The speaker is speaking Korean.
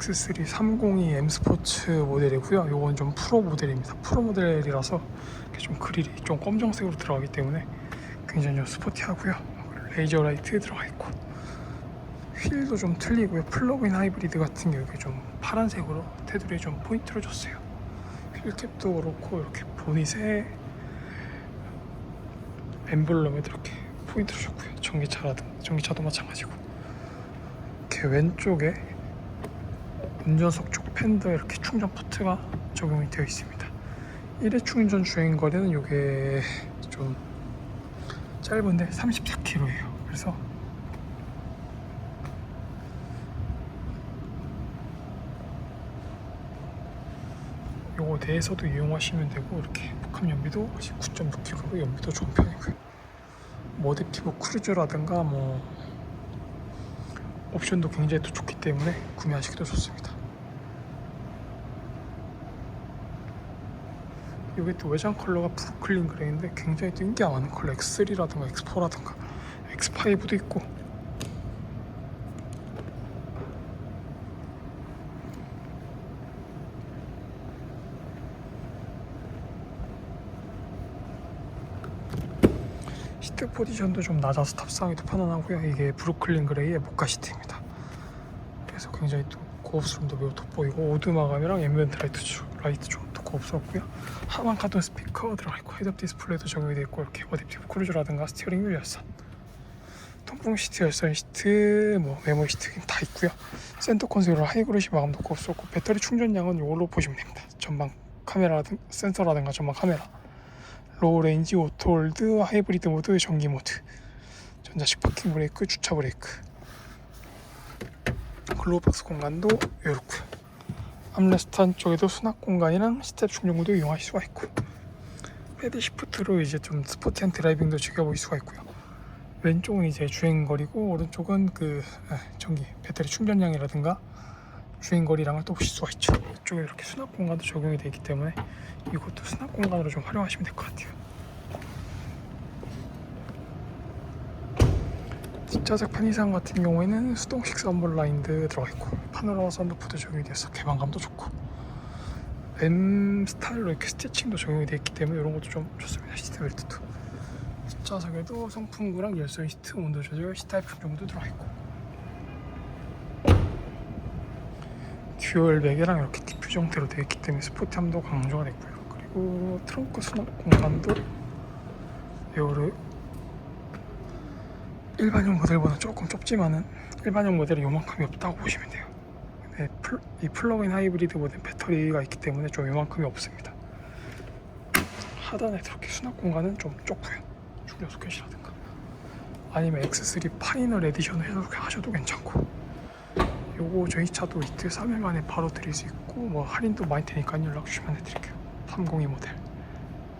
X3 302 M 스포츠 모델이고요. 요건 좀 프로 모델입니다. 프로 모델이라서 좀 그릴이 좀 검정색으로 들어가기 때문에 굉장히 좀 스포티하고요. 레이저 라이트 들어가 있고 휠도 좀 틀리고요. 플러그인 하이브리드 같은 경우에 좀 파란색으로 테두리에 좀 포인트를 줬어요. 휠캡도 그렇고 이렇게 보닛에 엠블럼에도 이렇게 포인트를 줬고요. 전기차라든 전기차도 마찬가지고 이렇게 왼쪽에 운전석 쪽 팬더에 이렇게 충전 포트가 적용이 되어 있습니다. 1회 충전 주행 거리는 이게 좀 짧은데 34km예요. 그래서 요거 대해서도 이용하시면 되고 이렇게 복합 연비도 19.6km로 연비도 좋은 편이고요. 모뎁티브 크루즈라든가 뭐 옵션도 굉장히 또 좋기 때문에 구매하시기도 좋습니다. 이게 또 외장 컬러가 브루클린 그레이인데 굉장히 또 인기가 많은 컬러 X3라든가 X4라든가 X5도 있고 시트 포지션도 좀 낮아서 탑승하기도 편안하고요. 이게 브루클린 그레이의 모카 시트입니다. 그래서 굉장히 또 고급스러움도 매우 돋보이고 오드 마감이랑 앰비언트 라이트 주- 라이트 좀더 고급스럽고요. 하반 카톤 스피커 들어가 있고 헤드업 디스플레이도 적용이 되어 있고 이렇게 어댑티브 크루즈라든가 스티어링 휠 열선 통풍 시트, 열선 시트, 뭐 메모 시트 다 있고요. 센터 콘솔로 하이그로시 마감도 고급스럽고 배터리 충전량은 이걸로 보시면 됩니다. 전방 카메라든 센서라든가 전방 카메라 로우 레인지, 오토홀드, 하이브리드 모드, 전기 모드, 전자식 파킹 브레이크, 주차 브레이크, 글로우박스 공간도 이렇고요. 암레스트 안쪽에도 수납 공간이랑 스텝 충전구도 이용하실 수가 있고 패드 시프트로 이제 좀 스포티한 드라이빙도 즐겨보실 수가 있고요. 왼쪽은 이제 주행거리고 오른쪽은 그 에, 전기 배터리 충전량이라든가 주행거리랑을 또 보실 수가 있죠. 이쪽에 이렇게 수납 공간도 적용이 되어 있기 때문에 이것도 수납 공간으로 좀 활용하시면 될 것 같아요. 뒷좌석 편의상 같은 경우에는 수동식 썬블 라인드 들어가 있고 파노라마 썬루프도 적용이 돼서 개방감도 좋고 M 스타일로 이렇게 스티칭도 적용이 되어 있기 때문에 이런 것도 좀 좋습니다. 시트 벨트도 뒷좌석에도 송풍구랑 열선 시트 온도 조절 시타입 정도 들어가 있고 듀얼 베개랑 이렇게 디퓨저 형태로 되어 있기 때문에 스포티함도 강조가 됐고요. 그리고 트렁크 수납 공간도 요를 일반형 모델보다 조금 좁지만은 일반형 모델은 요만큼이 없다고 보시면 돼요. 근데 플- 이 플러그인 하이브리드 모델 배터리가 있기 때문에 좀 요만큼이 없습니다. 하단에 이렇게 수납 공간은 좀 좁고요. 충전 소켓이라든가 아니면 X3 파이널 에디션을 해서 하셔도 괜찮고 요거 저희 차도 이틀 3일 만에 바로 드릴 수 있고 뭐 할인도 많이 되니까 연락 주시면 해드릴게요 302 모델